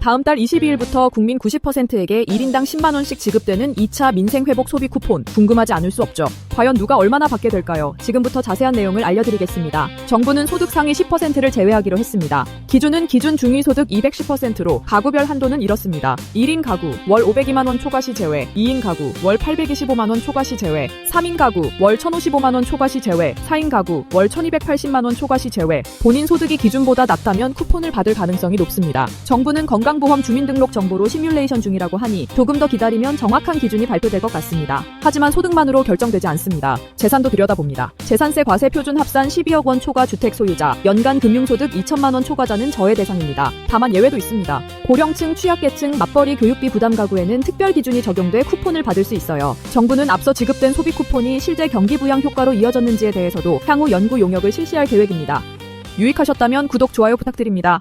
다음 달 22일부터 국민 90%에게 1인당 10만원씩 지급되는 2차 민생회복 소비 쿠폰. 궁금하지 않을 수 없죠. 과연 누가 얼마나 받게 될까요? 지금부터 자세한 내용을 알려드리겠습니다. 정부는 소득 상위 10%를 제외하기로 했습니다. 기준은 기준 중위 소득 210%로 가구별 한도는 이렇습니다. 1인 가구 월 502만 원 초과 시 제외, 2인 가구 월 825만 원 초과 시 제외, 3인 가구 월 1055만 원 초과 시 제외, 4인 가구 월 1280만 원 초과 시 제외, 본인 소득이 기준보다 낮다면 쿠폰을 받을 가능성이 높습니다. 정부는 건강보험 주민등록 정보로 시뮬레이션 중이라고 하니 조금 더 기다리면 정확한 기준이 발표될 것 같습니다. 하지만 소득만으로 결정되지 않습니다. 재산도 들여다봅니다. 재산세 과세 표준 합산 12억 원 초과 주택 소유자, 연간 금융소득 2천만 원 초과자는 저해 대상입니다. 다만 예외도 있습니다. 고령층, 취약계층, 맞벌이 교육비 부담 가구에는 특별 기준이 적용돼 쿠폰을 받을 수 있어요. 정부는 앞서 지급된 소비 쿠폰이 실제 경기 부양 효과로 이어졌는지에 대해서도 향후 연구 용역을 실시할 계획입니다. 유익하셨다면 구독, 좋아요 부탁드립니다.